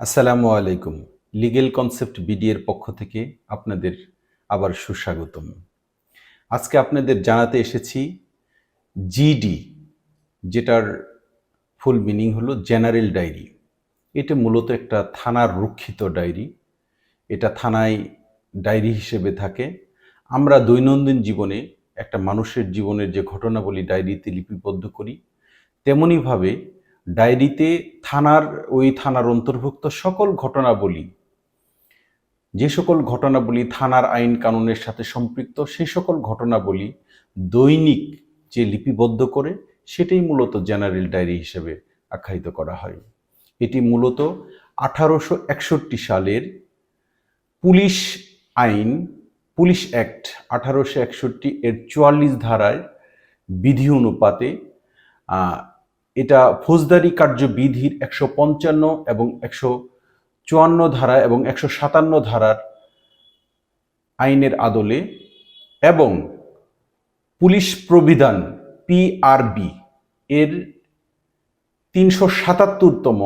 আসসালামু আলাইকুম। Legal concept বিডিএর পক্ষ থেকে আপনাদের আবার সুস্বাগতম। আজকে আপনাদের জানাতে এসেছি জিডি যেটার ফুল মিনিং হলো জেনারেল ডায়েরি এটা মূলত একটা থানার রক্ষিত ডায়েরি এটা থানায় ডায়েরি হিসেবে থাকে। আমরা দৈনন্দিন জীবনে একটা মানুষের জীবনের যে ঘটনাবলী ডায়েরিতে লিপিবদ্ধ করি তেমনইভাবে ডায়েরিতে থানার, ওই থানার অন্তর্ভুক্ত সকল ঘটনাবলী, যে সকল ঘটনাবলী থানার আইন কানুনের সাথে সম্পৃক্ত, সেই সকল ঘটনাবলী দৈনিক যে লিপিবদ্ধ করে, সেটাই মূলত জেনারেল ডায়েরি হিসেবে আখ্যায়িত করা হয়। এটি মূলত আঠারোশো একষট্টি সালের পুলিশ আইন, পুলিশ অ্যাক্ট আঠারোশো একষট্টি এর চুয়াল্লিশ ধারায় বিধি অনুপাতে এটা ফৌজদারি কার্যবিধির একশো পঞ্চান্ন এবং একশো চুয়ান্ন ধারা এবং একশো সাতান্ন ধারার আইনের আদলে এবং পুলিশ প্রবিধান পিআরবি এর তিনশো সাতাত্তরতম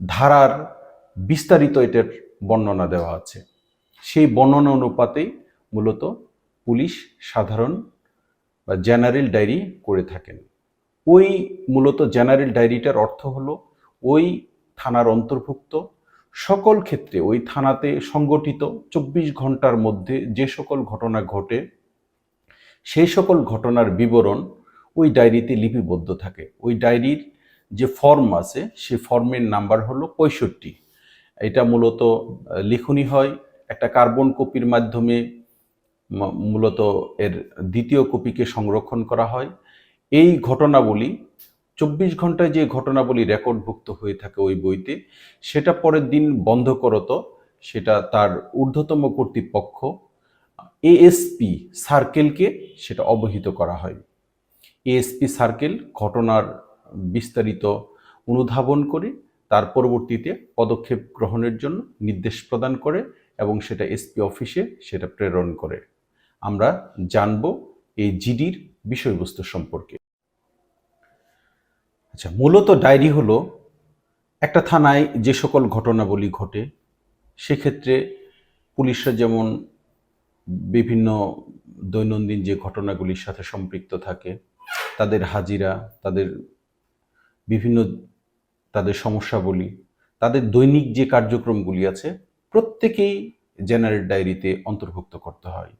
ধারার বিস্তারিত এটার বর্ণনা দেওয়া আছে। সেই বর্ণনা অনুপাতে মূলত পুলিশ সাধারণ বা জেনারেল ডায়েরি করে থাকেন। ওই মূলত জেনারেল ডায়েরিটার অর্থ হলো ওই থানার অন্তর্ভুক্ত। সকল ক্ষেত্রে ওই থানাতে সংগঠিত চব্বিশ ঘণ্টার মধ্যে যে সকল ঘটনা ঘটে, সেই সকল ঘটনার বিবরণ ওই ডায়েরিতে লিপিবদ্ধ থাকে। ওই ডায়েরির যে ফর্ম আছে, সেই ফর্মের নাম্বার হলো পঁয়ষট্টি। এটা মূলত লিখনি হয় একটা কার্বন কপির মাধ্যমে মূলত এর দ্বিতীয় কপিকে সংরক্ষণ করা হয়। এই ঘটনাবলী, চব্বিশ ঘন্টায় যে ঘটনাবলী রেকর্ডভুক্ত হয়ে থাকে ওই বইতে, সেটা পরের দিন বন্ধ করত, সেটা তার ঊর্ধ্বতম কর্তৃপক্ষ, এএসপি সার্কেলকে সেটা অবহিত করা হয়। এএসপি সার্কেল ঘটনার বিস্তারিত অনুধাবন করে, তার পরবর্তীতে পদক্ষেপ গ্রহণের জন্য নির্দেশ প্রদান করে এবং সেটা এসপি অফিসে সেটা প্রেরণ করে। আমরা জানব এই জিডির বিষয়বস্তু সম্পর্কে। আচ্ছা মূলত ডায়েরি হলো একটা থানায় যে সকল ঘটনাবলী ঘটে, সেক্ষেত্রে পুলিশরা যেমন বিভিন্ন দৈনন্দিন যে ঘটনাগুলির সাথে সম্পৃক্ত থাকে, তাদের হাজিরা, তাদের বিভিন্ন তাদের সমস্যাবলী, তাদের দৈনিক যে কার্যক্রমগুলি আছে, প্রত্যেকেই জেনারেল ডায়েরিতে অন্তর্ভুক্ত করতে হয়।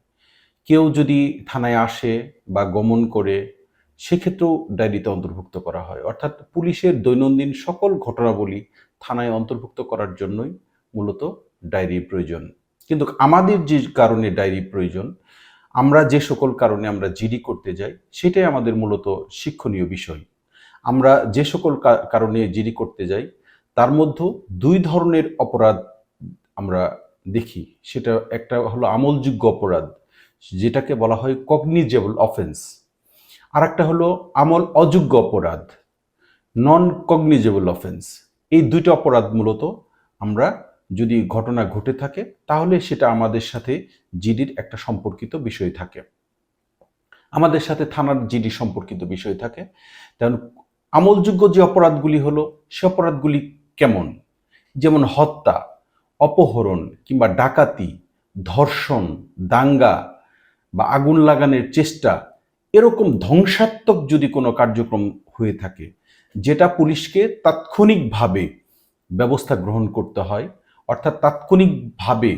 কেউ যদি থানায় আসে বা গমন করে, সেক্ষেত্রেও ডায়েরিতে অন্তর্ভুক্ত করা হয়। অর্থাৎ পুলিশের দৈনন্দিন সকল ঘটনাবলী থানায় অন্তর্ভুক্ত করার জন্যই মূলত ডায়েরি প্রয়োজন। কিন্তু আমাদের যে কারণে ডায়েরি প্রয়োজন, আমরা যে সকল কারণে আমরা জিডি করতে যাই, সেটাই আমাদের মূলত শিক্ষণীয় বিষয়। আমরা যে সকল কারণে জিডি করতে যাই, তার মধ্যে দুই ধরনের অপরাধ আমরা দেখি। সেটা একটা হলো আমলযোগ্য অপরাধ যেটাকে বলা হয় কগনিজেবল অফেন্স আর একটা হলো আমল অযোগ্য অপরাধ নন কগনিজেবল অফেন্স এই দুইটা অপরাধ মূলত আমরা যদি ঘটনা ঘটে থাকে, তাহলে সেটা আমাদের সাথে জিডির একটা সম্পর্কিত বিষয় থাকে। আমাদের সাথে থানার জিডি সম্পর্কিত বিষয় থাকে। তেমন আমলযোগ্য যে অপরাধগুলি হলো, সে অপরাধগুলি কেমন? যেমন হত্যা, অপহরণ কিংবা ডাকাতি, ধর্ষণ, দাঙ্গা বা আগুন লাগানোর চেষ্টা এরকম ধ্বংসাত্মক যদি কোনো কার্যক্রম হয়ে থাকে, যেটা পুলিশকে তাৎক্ষণিকভাবে ব্যবস্থা গ্রহণ করতে হয়, অর্থাৎ তাৎক্ষণিকভাবে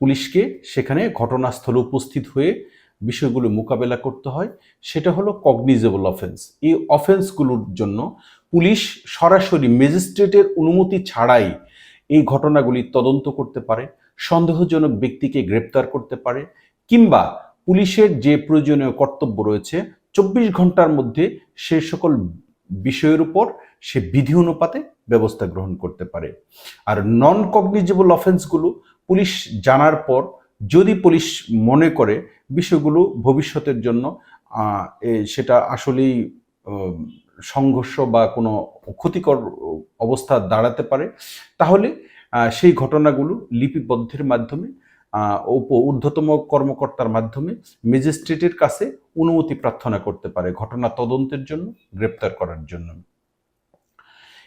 পুলিশকে সেখানে ঘটনাস্থলে উপস্থিত হয়ে বিষয়গুলো মোকাবেলা করতে হয়, সেটা হলো কগনিজেবল অফেন্স এই অফেন্সগুলোর জন্য পুলিশ সরাসরি ম্যাজিস্ট্রেটের অনুমতি ছাড়াই এই ঘটনাগুলি তদন্ত করতে পারে, সন্দেহজনক ব্যক্তিকে গ্রেপ্তার করতে পারে, কিংবা পুলিশের যে প্রয়োজনীয় কর্তব্য রয়েছে, চব্বিশ ঘণ্টার মধ্যে সে সকল বিষয়ের উপর সে বিধি অনুপাতে ব্যবস্থা গ্রহণ করতে পারে। আর নন কগনিজেবল অফেন্সগুলো পুলিশ জানার পর যদি পুলিশ মনে করে বিষয়গুলো ভবিষ্যতের জন্য সেটা আসলেই সংঘর্ষ বা কোনো ক্ষতিকর অবস্থা দাঁড়াতে পারে, তাহলে সেই ঘটনাগুলো লিপিবদ্ধের মাধ্যমে উপ- ঊর্ধ্বতম কর্মকর্তার মাধ্যমে ম্যাজিস্ট্রেটের কাছে অনুমতি প্রার্থনা করতে পারে ঘটনা তদন্তের জন্য, গ্রেপ্তার করার জন্য।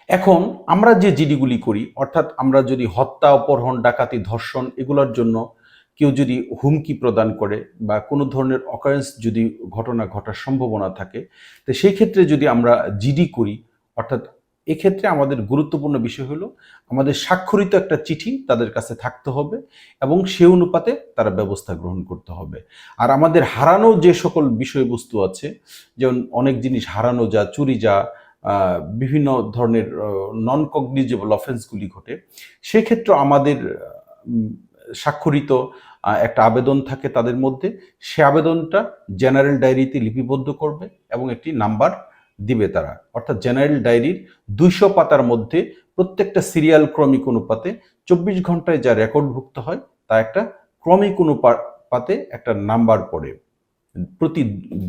এখন আমরা যে জিডিগুলি করি, অর্থাৎ আমরা যদি হত্যা, অপহরণ, ডাকাতি, ধর্ষণ এগুলোর জন্য কেউ যদি হুমকি প্রদান করে বা কোনো ধরনের অকারেন্স যদি ঘটনা ঘটার সম্ভাবনা থাকে, তো সেই ক্ষেত্রে যদি আমরা জিডি করি, অর্থাৎ এক্ষেত্রে আমাদের গুরুত্বপূর্ণ বিষয় হলো, আমাদের স্বাক্ষরিত একটা চিঠি তাদের কাছে থাকতে হবে এবং সে অনুপাতে তারা ব্যবস্থা গ্রহণ করতে হবে। আর আমাদের হারানো যে সকল বিষয়বস্তু আছে, যেমন অনেক জিনিস হারানো যা, চুরি যা বিভিন্ন ধরনের নন কগনিজেবল অফেন্সগুলি ঘটে সেক্ষেত্রে আমাদের স্বাক্ষরিত একটা আবেদন থাকে তাদের মধ্যে। সে আবেদনটা জেনারেল ডায়েরিতে লিপিবদ্ধ করবে এবং একটি নাম্বার দিবে তারা। অর্থাৎ জেনারেল ডায়েরির দুইশো পাতার মধ্যে প্রত্যেকটা সিরিয়াল ক্রমিক অনুপাতে চব্বিশ ঘন্টায় যা রেকর্ডভুক্ত হয়, তা একটা ক্রমিক অনুপাতে একটা নাম্বার পড়ে প্রতি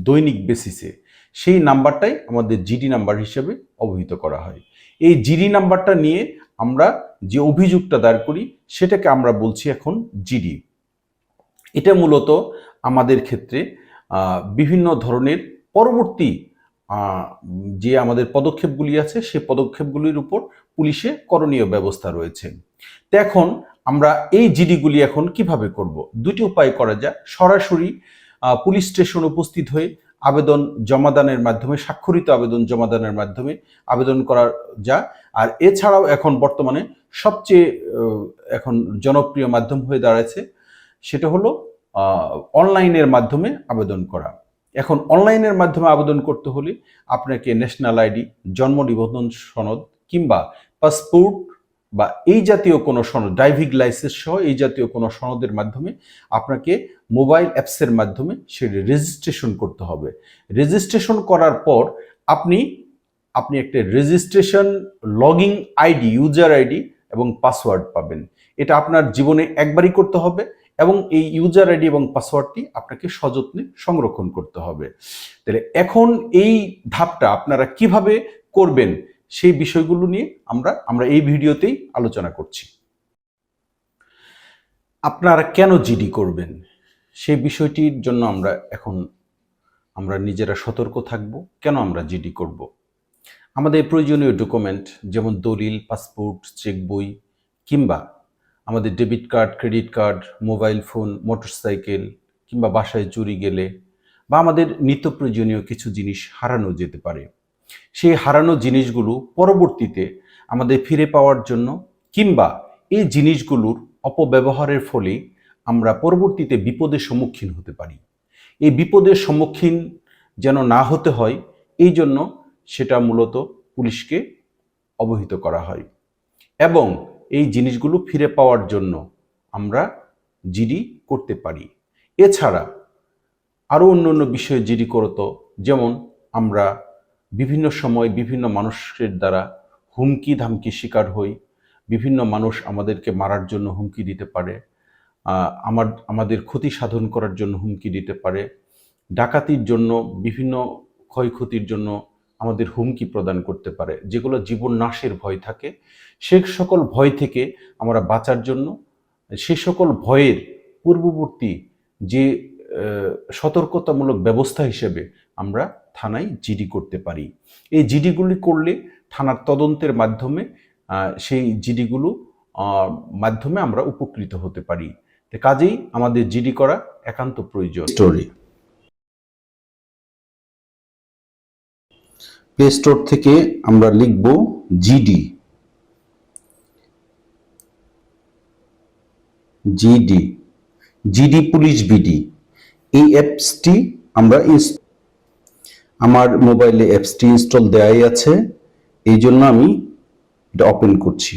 দৈনিক বেসিসে। সেই নাম্বারটাই আমাদের জিডি নাম্বার হিসেবে অবহিত করা হয়। এই জিডি নাম্বারটা নিয়ে আমরা যে অভিযোগটা দায়ের করি, সেটাকে আমরা বলছি এখন জিডি। এটা মূলত আমাদের ক্ষেত্রে বিভিন্ন ধরনের পরবর্তী যে আমাদের পদক্ষেপগুলি আছে, সে পদক্ষেপগুলির উপর পুলিশে করণীয় ব্যবস্থা রয়েছে। তো এখন আমরা এই জিডিগুলি এখন কীভাবে করব? দুটি উপায় করা যায় সরাসরি পুলিশ স্টেশন উপস্থিত হয়ে আবেদন জমাদানের মাধ্যমে, স্বাক্ষরিত আবেদন জমাদানের মাধ্যমে আবেদন করা যায় আর এছাড়াও এখন বর্তমানে সবচেয়ে এখন জনপ্রিয় মাধ্যম হয়ে দাঁড়াচ্ছে সেটা হলো অনলাইনের মাধ্যমে আবেদন করা। এখন অনলাইনের মাধ্যমে আবেদন করতে হলে আপনাকে ন্যাশনাল আইডি জন্ম নিবন্ধন সনদ কিংবা পাসপোর্ট বা এই জাতীয় কোনো সনদ ড্রাইভিং লাইসেন্স সহ এই জাতীয় কোনো সনদের মাধ্যমে আপনাকে মোবাইল অ্যাপসের মাধ্যমে সেটি রেজিস্ট্রেশন করতে হবে। রেজিস্ট্রেশন করার পর আপনি আপনি একটা registration login ID user ID এবং পাসওয়ার্ড পাবেন। এটা আপনার জীবনে একবারই করতে হবে। এবং এই ইউজার আইডি এবং পাসওয়ার্ডটি আপনাকে সযত্নে সংরক্ষণ করতে হবে। তাহলে এখন এই ধাপটা আপনারা কীভাবে করবেন সেই বিষয়গুলো নিয়ে আমরা আমরা এই ভিডিওতেই আলোচনা করছি। আপনারা কেন জিডি করবেন? সেই বিষয়টির জন্য আমরা এখন, আমরা নিজেরা সতর্ক থাকব। কেন আমরা জিডি করব? আমাদের প্রয়োজনীয় ডকুমেন্ট যেমন দলিল পাসপোর্ট চেক বই কিংবা আমাদের debit card credit card mobile phone motorcycle কিংবা বাসায় চুরি গেলে বা আমাদের নিত্য প্রয়োজনীয় কিছু জিনিস হারানো যেতে পারে। সেই হারানো জিনিসগুলো পরবর্তীতে আমাদের ফিরে পাওয়ার জন্য কিংবা এই জিনিসগুলোর অপব্যবহারের ফলে আমরা পরবর্তীতে বিপদের সম্মুখীন হতে পারি। এই বিপদের সম্মুখীন যেন না হতে হয়, এই জন্য সেটা মূলত পুলিশকে অবহিত করা হয়। এবং এই জিনিসগুলো ফিরে পাওয়ার জন্য আমরা জিডি করতে পারি। এছাড়া আরও অন্য অন্য বিষয়ে জিডি করতো যেমন আমরা বিভিন্ন সময় বিভিন্ন মানুষের দ্বারা হুমকি ধামকি শিকার হই, বিভিন্ন মানুষ আমাদেরকে মারার জন্য হুমকি দিতে পারে আমার, আমাদের ক্ষতি সাধন করার জন্য হুমকি দিতে পারে, ডাকাতির জন্য, বিভিন্ন ক্ষয়ক্ষতির জন্য আমাদের হুমকি প্রদান করতে পারে, যেগুলো জীবন নাশের ভয় থাকে। সে সকল ভয় থেকে আমরা বাঁচার জন্য, সে সকল ভয়ের পূর্ববর্তী যে সতর্কতামূলক ব্যবস্থা হিসেবে আমরা থানায় জিডি করতে পারি। এই জিডিগুলি করলে থানার তদন্তের মাধ্যমে সেই জিডিগুলো মাধ্যমে আমরা উপকৃত হতে পারি। কাজেই আমাদের জিডি করা একান্ত প্রয়োজন। স্টোরি প্লে স্টোর থেকে আমরা লিখব GD GD GD police BD এই অ্যাপসটি আমরা আমার মোবাইলে অ্যাপসটি ইনস্টল দেওয়াই আছে। এই জন্য আমি এটা ওপেন করছি।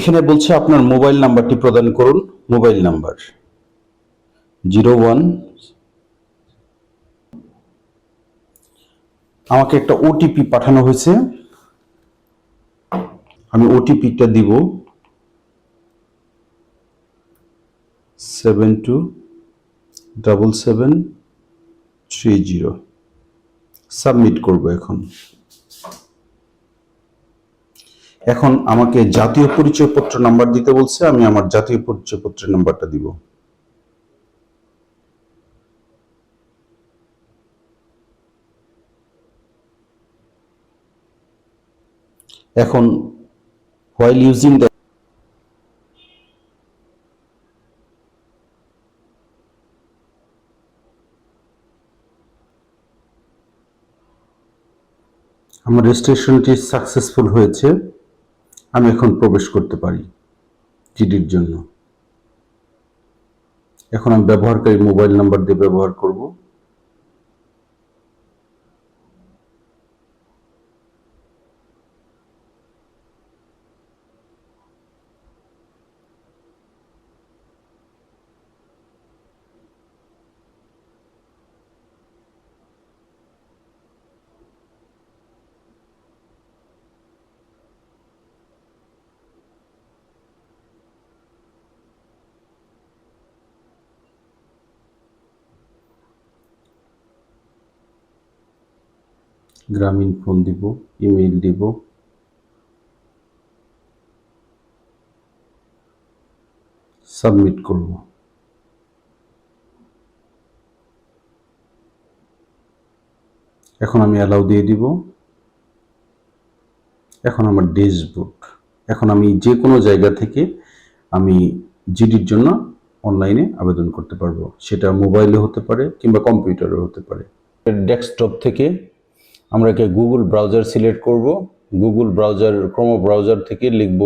এখানে বলছে আপনার মোবাইল নাম্বারটি প্রদান করুন, মোবাইল নাম্বার। Zero one. আমাকে একটা ওটিপি পাঠানো হয়েছে। আমি ওটিপিটা দিব। Seven two double seven three zero. Submit করব এখন। এখন আমাকে জাতীয় পরিচয়পত্র নাম্বার দিতে বলছে, আমি আমার জাতীয় পরিচয়পত্রের নাম্বারটা দিব। এখন while using the আমার রেজিস্ট্রেশনটি সাকসেসফুল হয়েছে। আমি এখন প্রবেশ করতে পারি জিডির জন্য। এখন আমি ব্যবহারকারী মোবাইল নাম্বার দিয়ে ব্যবহার করব। গ্রামীণ ফোন দিব, ইমেইল দিব। সাবমিট করব। এখন আমি অ্যালাউ দিয়ে দিব। এখন আমার ড্যাশবোর্ড এখন আমি যে কোনো জায়গা থেকে আমি জিডির জন্য অনলাইনে আবেদন করতে পারব। সেটা মোবাইলে হতে পারে কিংবা কম্পিউটারে হতে পারে। ডেস্কটপ থেকে আমরা একে গুগল ব্রাউজার সিলেক্ট করব। গুগল ব্রাউজার ক্রোমো ব্রাউজার থেকে লিখব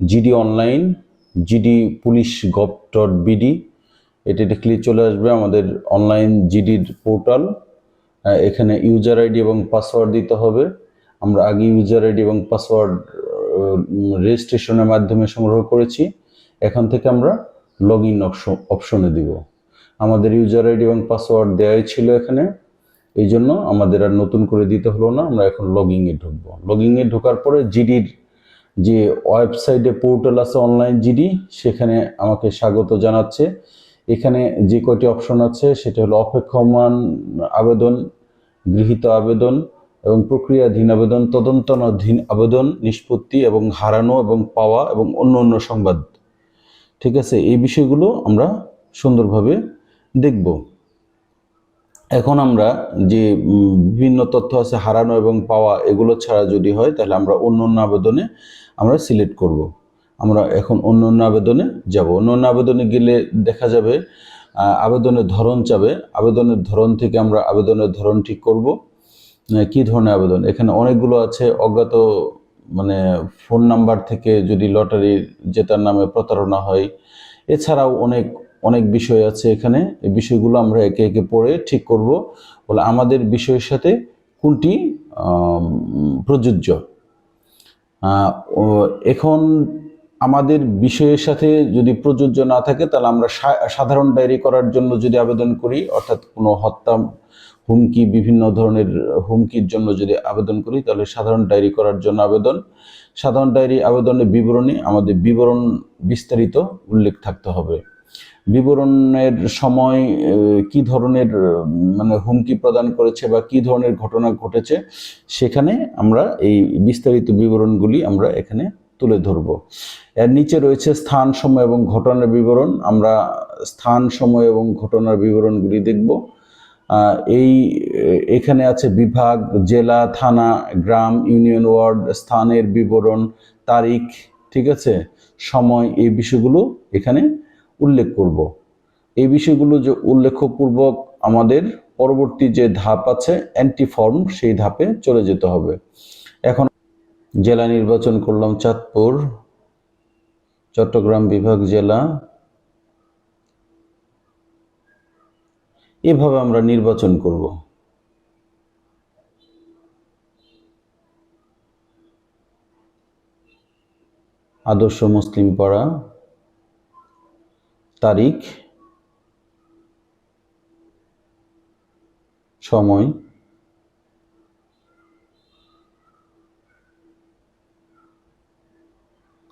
GD online GD police gov dot BD এটি দেখলে চলে আসবে আমাদের অনলাইন জিডির পোর্টাল এখানে ইউজার আইডি এবং পাসওয়ার্ড দিতে হবে। আমরা আগে ইউজার আইডি এবং পাসওয়ার্ড রেজিস্ট্রেশনের মাধ্যমে সংগ্রহ করেছি। এখান থেকে আমরা লগ ইন অপশনে দিব। আমাদের ইউজার আইডি এবং পাসওয়ার্ড দেওয়াই ছিল এখানে। এই জন্য আমাদের আর নতুন করে দিতে হলো না, আমরা এখন লগিংয়ে ঢুকবো। লগিংয়ে ঢোকার পরে জিডির যে ওয়েবসাইটে পোর্টাল আছে অনলাইন জিডি, সেখানে আমাকে স্বাগত জানাচ্ছে। এখানে যে কয়টি অপশন আছে, সেটা হলো অপেক্ষমান আবেদন, গৃহীত আবেদন এবং প্রক্রিয়াধীন আবেদন তদন্তনাধীন আবেদন, নিষ্পত্তি এবং হারানো এবং পাওয়া এবং অন্য অন্য সংবাদ। ঠিক আছে? এই বিষয়গুলো আমরা সুন্দরভাবে দেখব। এখন আমরা যে বিভিন্ন তথ্য আছে হারানো এবং পাওয়া এগুলো ছাড়া যদি হয়, তাহলে আমরা অন্য অন্য আবেদনে আমরা সিলেক্ট করব। আমরা এখন অন্য অন্য আবেদনে যাব। অন্য অন্য আবেদনে গেলে দেখা যাবে আবেদনের ধরন চাবে। আবেদনের ধরন থেকে আমরা আবেদনের ধরন ঠিক করব। কি ধরনের আবেদন? এখানে অনেকগুলো আছে। অজ্ঞাত মানে ফোন নাম্বার থেকে যদি লটারি জেতার নামে প্রতারণা হয়, এছাড়াও অনেক অনেক বিষয় আছে এখানে। এই বিষয়গুলো আমরা একে একে পড়ে ঠিক করব। বলে আমাদের বিষয়ের সাথে কোনটি প্রযোজ্য? এখন আমাদের বিষয়ের সাথে যদি প্রযোজ্য না থাকে, তাহলে আমরা সাধারণ ডায়েরি করার জন্য যদি আবেদন করি, অর্থাৎ কোনো হত্যা, হুমকি, বিভিন্ন ধরনের হুমকির জন্য যদি আবেদন করি, তাহলে সাধারণ ডায়েরি করার জন্য আবেদন। সাধারণ ডায়েরি আবেদনের বিবরণী আমাদের বিবরণ বিস্তারিত উল্লেখ থাকতে হবে। বিবরণের সময় কি ধরনের মানে হুমকি প্রদান করেছে বা কি ধরনের ঘটনা ঘটেছে, সেখানে আমরা এই বিস্তারিত বিবরণগুলি আমরা এখানে তুলে ধরব। এর নিচে রয়েছে স্থান, সময় এবং ঘটনার বিবরণ। আমরা স্থান, সময় এবং ঘটনার বিবরণগুলি দেখব। এই, এখানে আছে বিভাগ, জেলা, থানা, গ্রাম, ইউনিয়ন ওয়ার্ড, স্থানের বিবরণ, তারিখ, ঠিক আছে? সময়, এই বিষয়গুলো এখানে উল্লেখ করব। এই বিষয়গুলো যে উল্লেখপূর্বক আমাদের পরবর্তী যে ধাপ আছে অ্যান্টি ফর্ম সেই ধাপে চলে যেতে হবে। এখন জেলা নির্বাচন করলাম চাঁদপুর, চট্টগ্রাম বিভাগ জেলা। এভাবে আমরা নির্বাচন করব। আদর্শ মুসলিম পাড়া। তারিখ, সময়,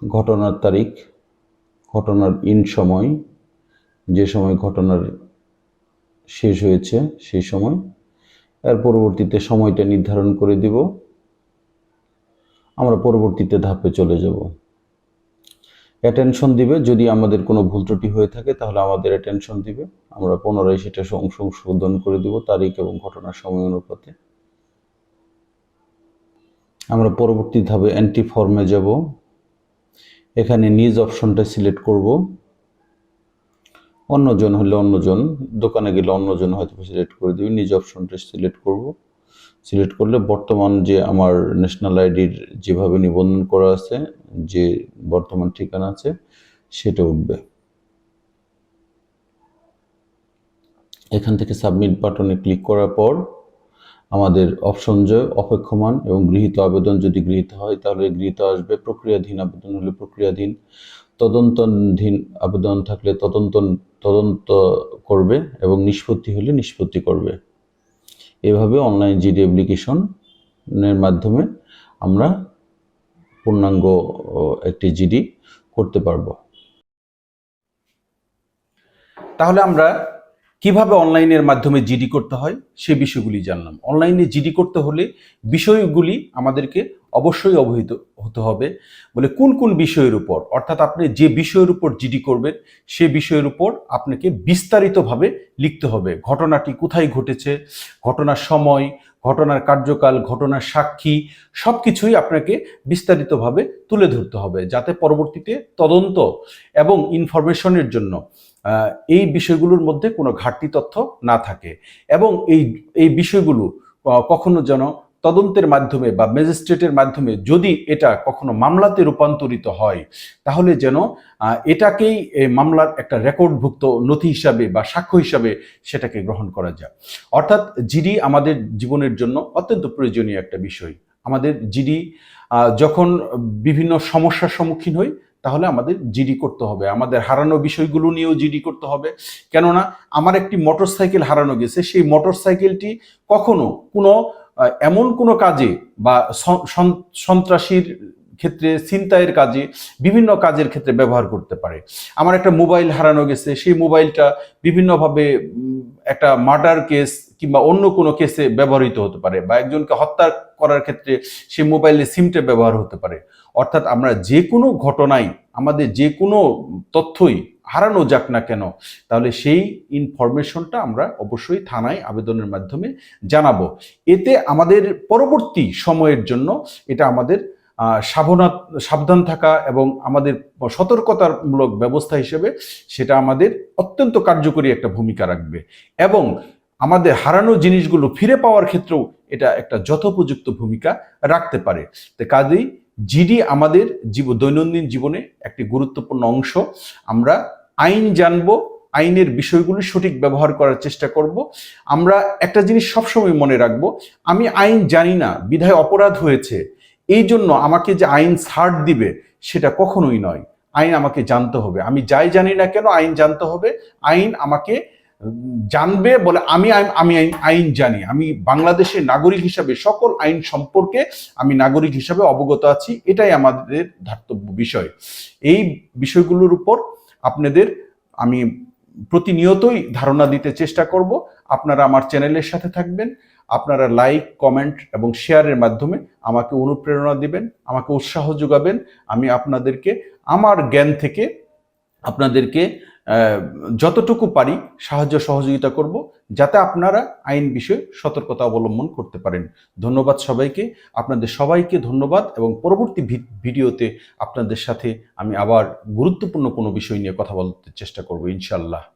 ঘটনার তারিখ, ঘটনার ইন সময়, যে সময় ঘটনার শেষ হয়েছে সেই সময়। এর পরবর্তীতে সময়টা নির্ধারণ করে দিব। আমরা পরবর্তীতে ধাপে চলে যাব। অ্যাটেনশন দিবে। যদি আমাদের কোনো ভুল ত্রুটি হয়ে থাকে, তাহলে আমাদের অ্যাটেনশন দিবে। আমরা পুনরায় সেটা সংশোধন করে দিব তারিখ এবং ঘটনার সময় অনুপাতে। আমরা পরবর্তী ধাপে অ্যান্টি ফর্মে যাব। এখানে নিজ অপশনটা সিলেক্ট করব। অন্যজন হলে অন্যজন, দোকানে গেলে অন্যজন হয়তো সিলেক্ট করে দিবি। নিজ অপশনটা সিলেক্ট করব। সিলেক্ট করলে বর্তমান যে আমার ন্যাশনাল আইডির যেভাবে নিবন্ধন করা আছে, যে বর্তমান ঠিকানা আছে, সেটা উঠবে। এখান থেকে সাবমিট বাটনে ক্লিক করার পর আমাদের অপশন যে অপেক্ষমান এবং গৃহীত আবেদন যদি গৃহীত হয়, তাহলে গৃহীত আসবে। প্রক্রিয়াধীন আবেদন হলে প্রক্রিয়াধীন। তদন্তধীন আবেদন থাকলে তদন্ত তদন্ত করবে এবং নিষ্পত্তি হলে নিষ্পত্তি করবে। এভাবে অনলাইন জিডি অ্যাপ্লিকেশনের মাধ্যমে আমরা পূর্ণাঙ্গ একটি জিডি করতে পারব। তাহলে আমরা কীভাবে অনলাইনের মাধ্যমে জিডি করতে হয় সে বিষয়গুলি জানলাম। অনলাইনে জিডি করতে হলে বিষয়গুলি আমাদেরকে অবশ্যই অবহিত হতে হবে বলে কোন কোন বিষয়ের উপর, অর্থাৎ আপনি যে বিষয়ের উপর জিডি করবেন, সে বিষয়ের উপর আপনাকে বিস্তারিতভাবে লিখতে হবে। ঘটনাটি কোথায় ঘটেছে, ঘটনার সময়, ঘটনার কার্যকাল, ঘটনার সাক্ষী সব কিছুই আপনাকে বিস্তারিতভাবে তুলে ধরতে হবে যাতে পরবর্তীতে তদন্ত এবং ইনফরমেশনের জন্য এই বিষয়গুলোর মধ্যে কোনো ঘাটতি তথ্য না থাকে। এবং এই এই বিষয়গুলো কখনো যেন তদন্তের মাধ্যমে বা ম্যাজিস্ট্রেটের মাধ্যমে যদি এটা কখনো মামলাতে রূপান্তরিত হয়, তাহলে যেন এটাকেই মামলার একটা রেকর্ডভুক্ত নথি হিসাবে বা সাক্ষ্য হিসাবে সেটাকে গ্রহণ করা যায়। অর্থাৎ জিডি আমাদের জীবনের জন্য অত্যন্ত প্রয়োজনীয় একটা বিষয়। আমাদের জিডি যখন বিভিন্ন সমস্যার সম্মুখীন হই, তাহলে আমাদের জিডি করতে হবে। আমাদের হারানো বিষয়গুলো নিয়েও জিডি করতে হবে। কেননা, আমার একটি মোটর সাইকেল হারানো গেছে, সেই মোটর সাইকেলটি কখনো কোনো এমন কোনো কাজে বা সন- সন- সন্ত্রাসীর ক্ষেত্রে, ছিনতাইয়ের কাজে, বিভিন্ন কাজের ক্ষেত্রে ব্যবহার করতে পারে। আমার একটা মোবাইল হারানো গেছে, সেই মোবাইলটা বিভিন্নভাবে একটা মার্ডার কেস কিংবা অন্য কোনো কেসে ব্যবহৃত হতে পারে বা একজনকে হত্যা করার ক্ষেত্রে সেই মোবাইলে সিমটা ব্যবহার হতে পারে। অর্থাৎ আমরা যে কোনো ঘটনায় আমাদের যে কোনো তথ্যই হারানো যাক না কেন তাহলে সেই ইনফরমেশনটা আমরা অবশ্যই থানায় আবেদনের মাধ্যমে জানাব। এতে আমাদের পরবর্তী সময়ের জন্য এটা আমাদের আহ, সাবধান সাবধান থাকা এবং আমাদের সতর্কতামূলক ব্যবস্থা হিসেবে সেটা আমাদের অত্যন্ত কার্যকরী একটা ভূমিকা রাখবে। এবং আমাদের হারানো জিনিসগুলো ফিরে পাওয়ার ক্ষেত্রেও এটা একটা যথোপযুক্ত ভূমিকা রাখতে পারে। তো কাজেই জিডি আমাদের জীব, দৈনন্দিন জীবনে একটি গুরুত্বপূর্ণ অংশ। আমরা আইন জানব, আইনের বিষয়গুলি সঠিক ব্যবহার করার চেষ্টা করব। আমরা একটা জিনিস সবসময় মনে রাখব, আমি আইন জানি না, বিধায় অপরাধ হয়েছে। এই জন্য আমাকে যে আইন ছাড় দিবে সেটা কখনোই নয়। আইন আমাকে জানতে হবে। আমি যাই জানি না কেন আইন জানতে হবে। আইন আমাকে জানবে বলে আমি আমি আইন- জানি। আমি বাংলাদেশের নাগরিক হিসাবে সকল আইন সম্পর্কে আমি নাগরিক হিসাবে অবগত আছি, এটাই আমাদের ধার্তব্য বিষয়। এই বিষয়গুলোর উপর আপনাদের আমি প্রতিনিয়তই ধারণা দিতে চেষ্টা করব। আপনারা আমার চ্যানেলের সাথে থাকবেন, আপনারা লাইক, কমেন্ট এবং শেয়ারের মাধ্যমে আমাকে অনুপ্রেরণা দিবেন, আমাকে উৎসাহ যোগাবেন। আমি আপনাদেরকে, আমার জ্ঞান থেকে আপনাদেরকে যতটুকু পারি সাহায্য সহযোগিতা করব যাতে আপনারা আইন বিষয়ে সতর্কতা অবলম্বন করতে পারেন। ধন্যবাদ সবাইকে। আপনাদের সবাইকে ধন্যবাদ এবং পরবর্তী ভিডিওতে আপনাদের সাথে আমি আবার গুরুত্বপূর্ণ কোনো বিষয় নিয়ে কথা বলতে চেষ্টা করব ইনশাল্লাহ